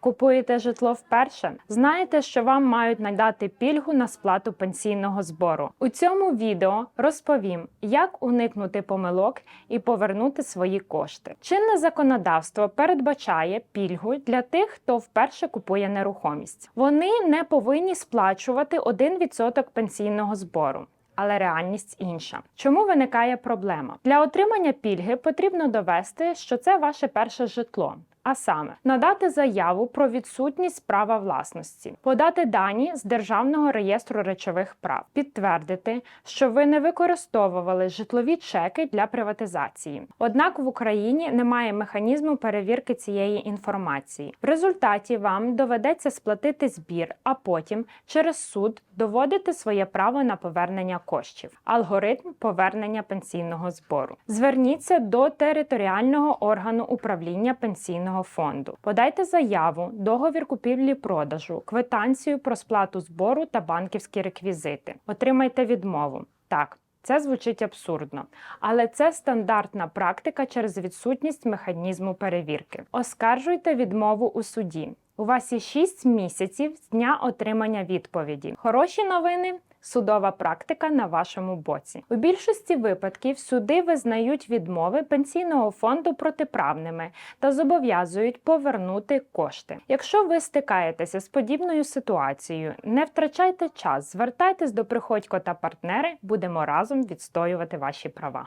Купуєте житло вперше? Знаєте, що вам мають надати пільгу на сплату пенсійного збору. У цьому відео розповім, як уникнути помилок і повернути свої кошти. Чинне законодавство передбачає пільгу для тих, хто вперше купує нерухомість. Вони не повинні сплачувати 1% пенсійного збору. Але реальність інша. Чому виникає проблема? Для отримання пільги потрібно довести, що це ваше перше житло. А саме надати заяву про відсутність права власності, подати дані з Державного реєстру речових прав, підтвердити, що ви не використовували житлові чеки для приватизації. Однак в Україні немає механізму перевірки цієї інформації. В результаті вам доведеться сплатити збір, а потім через суд доводити своє право на повернення коштів. Алгоритм повернення пенсійного збору. Зверніться до територіального органу управління пенсійного фонду. Подайте заяву, договір купівлі-продажу, квитанцію про сплату збору та банківські реквізити. Отримайте відмову. Так. Це звучить абсурдно, але це стандартна практика через відсутність механізму перевірки. Оскаржуйте відмову у суді. У вас є 6 місяців з дня отримання відповіді. Хороші новини. Судова практика на вашому боці. У більшості випадків суди визнають відмови пенсійного фонду протиправними та зобов'язують повернути кошти. Якщо ви стикаєтеся з подібною ситуацією, не втрачайте час, звертайтесь до приходько та партнери, будемо разом відстоювати ваші права.